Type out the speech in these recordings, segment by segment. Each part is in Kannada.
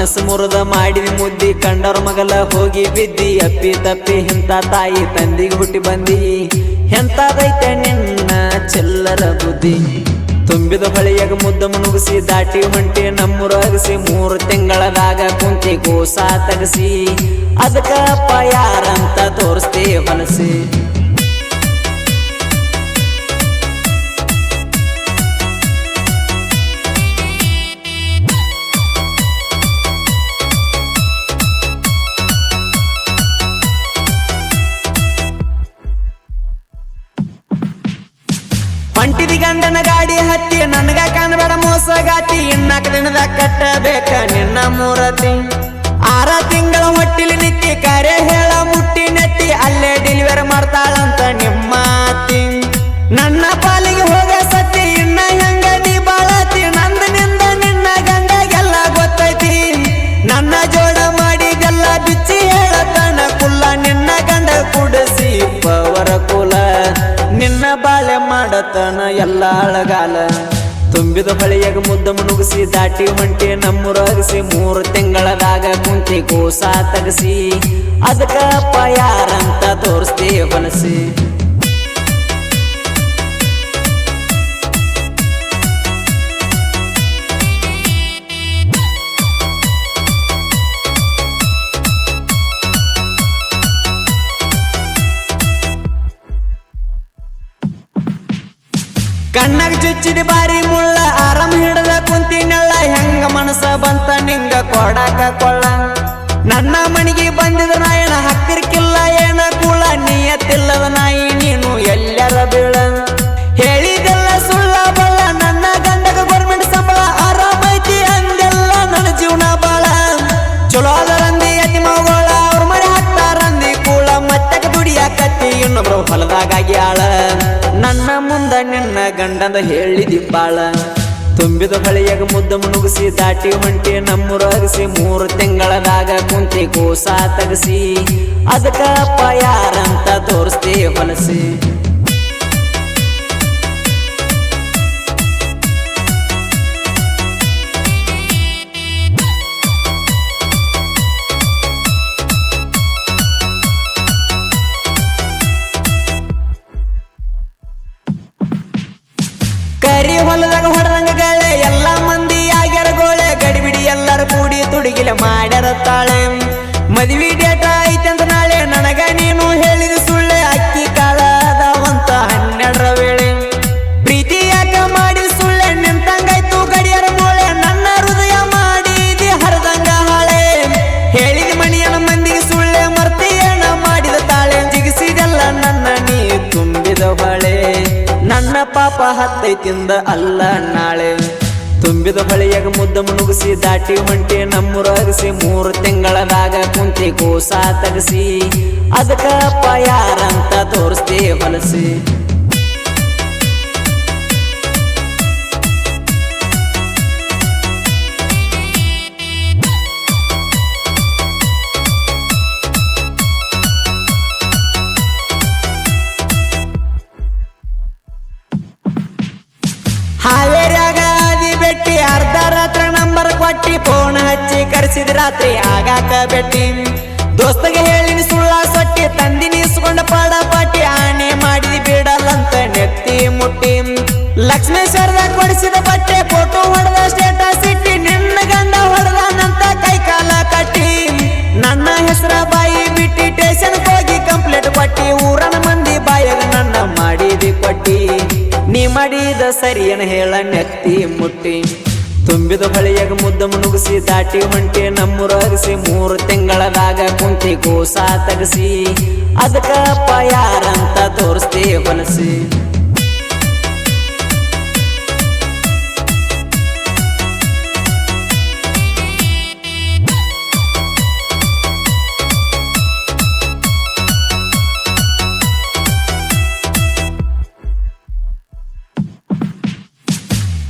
ಮನಸ್ಸು ಮುರದ ಮಾಡಿ ಮುದ್ದಿ ಕಂಡರ ಮಗಲ ಹೋಗಿ ಬಿದ್ದಿ, ಅಪ್ಪಿ ತಪ್ಪಿ ಇಂಥ ತಾಯಿ ತಂದಿಗೆ ಹುಟ್ಟಿ ಬಂದಿ. ಎಂತಾದೈತೆ ನಿನ್ನ ಚೆಲ್ಲರ ಬುದ್ಧಿ? ತುಂಬಿದ ಹೊಳೆಯಾಗ ಮುದ್ದ ಮುನುಗಿಸಿ ದಾಟಿ ಮಂಟಿ ನಮ್ಮೂರ ಅಗಸಿ, ಮೂರು ತಿಂಗಳದಾಗ ಕುಂತಿ ಗೋಸಾ ತಗಸಿ. ಅದಕ್ಕಪ್ಪ ಯಾರಂತ ತೋರಿಸ್ತಿ ಹೊಲಸಿ? ಗಂಡನ ಗಾಡಿ ಹತ್ತಿ, ನನಗ ಕಾಣಬೇಡ ಮೋಸಗಾತಿ. ಇನ್ನಾಕ ದಿನದ ಕಟ್ಟಬೇಕ ನಿನ್ನ ಮೂರತಿ. ಆರ ತಿಂಗಳ ಹೊಟ್ಟಿಲಿ ನಿತ್ತಿ ಕರೆ ಹೇಳ ಮಾಡತನ ಎಲ್ಲ ಅಳಗಾಲ. ತುಂಬಿದ ಬಳಿಯಾಗ ಮುದ್ದ ಮುನುಗಿಸಿ ದಾಟಿ ಹೊಂಟಿ ನಮ್ಮೂರ ಅಗಸಿ ಮೂರು ತಿಂಗಳದಾಗ ಕುಂತಿ ಕೂಸ ತಗಸಿ. ಅದಕ್ಕಪ್ಪ ಯಾರಂತ ತೋರಿಸ್ತೀವಿ ಹೊಲಸಿ ಕಣ್ಣಾಗ ಚುಚ್ಚಿದ ಬಾರಿ ಮುಳ್ಳ ಆರಾಮ ಹಿಡದ ಕುಂತಿನಳ್ಳ ಹೆಂಗ ಮನಸ ಬಂತ ನಿಂಗ ಕೊಡಾಕ ಕೊಳ್ಳ ನನ್ನ ಮನೆಗೆ ಬಂದಿದ ನಾಯನ ಹತ್ತಿರಕ್ಕಿಲ್ಲ, ಏನ ಕೂಳ ನೀಯತ್ತಿಲ್ಲದ ನಾಯಿ ನೀನು ಎಲ್ಲರ ಬೀಳ. ನಿನ್ನ ಗಂಡಂದ ಹೇಳಿದಿ ಬಾಳ ತುಂಬಿದ ಹೊಳೆಯಾಗ ಮುದ್ದ ಮುಣುಗಿಸಿ, ದಾಟಿ ಹೊಂಟಿ ನಮ್ಮೂರ ಅಗಸಿ ಮೂರು ತಿಂಗಳದಾಗ ಕುಂತಿ ಕೋಸ ತಗಸಿ. ಅದಕ್ಕಪ್ಪ ಯಾರಂತ ತೋರಿಸ್ತಿ ಹೊಲಸಿ. ಕೂಡಿ ತುಡುಗಿಲೆ ಮಾಡ್ಯಾರ ತಾಳೆ. ಮದ್ವಿ ಡೇಟ ಐತಂತ ನಾಳೆ ನನಗ ನೀನು ಹೇಳಿದ ಸುಳ್ಳೆ ಅಕ್ಕಿ ಕಾಲದವಂತ ಹನ್ನೆರಡರ ವೇಳೆ. ಪ್ರೀತಿ ಯಾಕ ಮಾಡಿ ಸುಳ್ಳೆ ನಿಂತಂಗಾಯ್ತು ಗಡಿಯರ ಮೂಳೆ ನನ್ನ ಹೃದಯ ಮಾಡಿದಿ ಹರದಂಗ ಹಾಳೆ. ಹೇಳಿದ ಮಣಿಯನ ಮಂದಿಗೆ ಸುಳ್ಳೆ ಮರ್ತಿಯೇನ ಮಾಡಿದ ತಾಳೆ. ಜಿಗಿಸಿದೆಲ್ಲ ನನ್ನ ನೀ ತುಂಬಿದ ಹೊಳೆ. ನನ್ನ ಪಾಪ ಹತ್ತೈತಿಂದ ಅಲ್ಲ ನಾಳೆ. ತುಂಬಿದ ಹೊಳೆಯಾಗ ಮುದ್ದ ಮುನುಗಿಸಿ ದಾಟಿ ಹೊಂಟಿ ನಮ್ಮೂರ ಅಗಸಿ ಮೂರು ತಿಂಗಳದಾಗ ಕುಂತಿ ಕೂಸ ತಗಸಿ. ಅದಕ್ಕಪ್ಪ ಯಾರಂತ ತೋರಿಸ್ತಿ ಹೊಲಸಿ. ಕರೆಸಿದ ರಾತ್ರಿ ಆಗಾಕ ಬೆಟ್ಟಿ. ದೋಸ್ತಗೆ ಹೇಳಿನಿ ಸುಳ್ಳ ಸೊಟ್ಟಿ ತಂದಿನಿ ಇಸ್ಕೊಂಡ ಪಾಡ ಪಾಟಿ ಆನೆ ಮಾಡಿದಿ ಬಿಡಲ್ಲಂತ ನೆತ್ತಿ ಮುಟ್ಟಿ. ಲಕ್ಷ್ಮೇಶ್ವರದ ಕೊಡಿಸಿದ ಬಟ್ಟೆ ಫೋಟೋ ಹೊಡೆದ ಸ್ಟೇಟಸ್ ಇಟ್ಟಿ, ನಿನ್ನ ಗಂಡ ಹೊಡೆದಾನಂತ ಕೈ ಕಾಲ ಕಟ್ಟಿ. ನನ್ನ ಹೆಸರ ಬಾಯಿ ಬಿಟ್ಟಿ ಟೇಷನ್ ಹೋಗಿ ಕಂಪ್ಲೇಂಟ್ ಕೊಟ್ಟಿ ಊರನ ಮಂದಿ ಬಾಯಾಗ ನನ್ನ ಮಾಡಿದಿ ಕೊಟ್ಟಿ ನೀ ಮಾಡಿದ ಸರಿಯನ ಹೇಳ ನೆತ್ತಿ ಮುಟ್ಟಿ. ತುಂಬಿದ ಬಳಿಯಾಗ ಮುದ್ದ ಮುನುಗಿಸಿ ದಾಟಿ ಹೊಂಟಿ ನಮ್ಮೂರ ಅಗಸಿ, ಮೂರು ತಿಂಗಳದಾಗ ಕುಂತಿ ಕೂಸ ತಗಸಿ. ಅದಕ್ಕಪ್ಪ ಯಾರಂತ ತೋರಿಸ್ತಿ ಹೊಲಸಿ.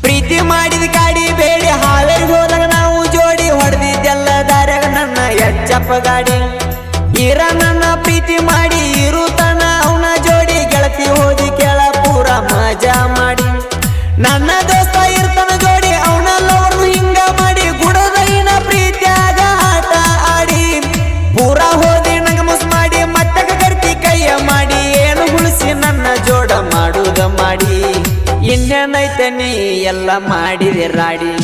ಪ್ರೀತಿ ಮಾಡಿದ ಪಿಕಪ್ ಇರ ನನ್ನ ಪ್ರೀತಿ ಮಾಡಿ ಇರುತನ ಅವನ ಜೋಡಿ ಗೆಳತಿ ಓದಿ ಕೇಳ ಪೂರ ಮಜಾ ಮಾಡಿ. ನನ್ನ ದೋಸ್ತ ಇರ್ತನ ಜೋಡಿ ಅವನಲ್ಲವರು ಹಿಂಗ ಮಾಡಿ ಗುಡದಗಿನ ಪ್ರೀತಿಯಾಗ ಆಟ ಆಡಿ. ಪೂರ ಹೋದಿ ನಂಗೆ ಮುಸ್ ಮಾಡಿ ಮತ್ತೆ ಕರ್ತಿ ಕೈಯ ಮಾಡಿ ಏನು ಉಳಿಸಿ ನನ್ನ ಜೋಡ ಮಾಡುದ ಮಾಡಿ. ಇನ್ನೇನೈತೆ ನೀ ಎಲ್ಲ ಮಾಡಿದೆ ರಾಡಿ.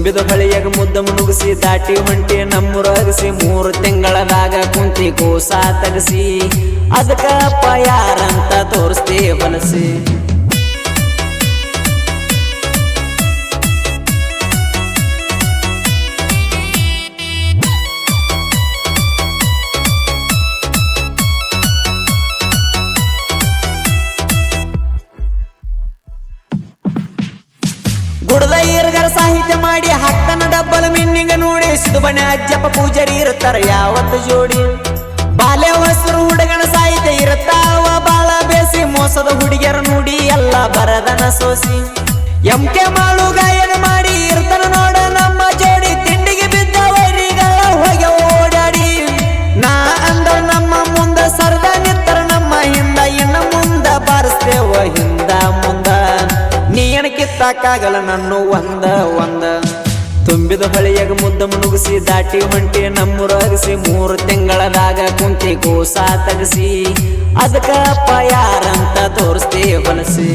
ತುಂಬಿದ ಬಳಿಯಾಗ ಮುದ್ದ ಮುನುಗಿಸಿ ದಾಟಿ ಹೊಂಟಿ ನಮ್ಮೂರ ಅಗಸಿ ಮೂರು ತಿಂಗಳದಾಗ ಕುಂತಿ ಕೋಸ ತಗಸಿ. ಅದಕ್ಕಪ್ಪ ಯಾರಂತ ತೋರಿಸ್ತಿ ಬಲಸಿ ಸಾಹಿತ್ಯ ಮಾಡಿ ಹಕ್ಕನ ಡಬ್ಬಲ್ ಮಿನ್ನಿಂಗ ನೋಡಿ ಸಿದುಬನೆ ಅಜ್ಜಪ್ಪ ಪೂಜಾರಿ ಇರುತ್ತಾರ ಯಾವತ್ತು ಜೋಡಿ. ಬಾಲ್ಯ ಹೊಸರು ಹುಡುಗನ ಸಾಹಿತ್ಯ ಇರುತ್ತಾವ, ಬಾಳ ಬೇಸಿ ಮೋಸದ ಹುಡುಗಿಯರ ನೋಡಿ ಎಲ್ಲ ಬರದನ ಸೋಸಿ. ಎಂ ಕೆ ಏನ ನನ್ನ ಒಂದ ಒಂದ. ತುಂಬಿದ ಬಳಿಯಾಗ ಮುದ್ದ ಮುನುಗಿಸಿ ದಾಟಿ ಹೊಂಟಿ ನಮ್ಮೂರ ಅಗಸಿ ಮೂರು ತಿಂಗಳದಾಗ ಕುಂತಿ ಕೋಸ ತಗಸಿ. ಅದಕ್ಕಪ್ಪ ಯಾರಂತ ತೋರಿಸ್ತಿ ಹೊಲಸಿ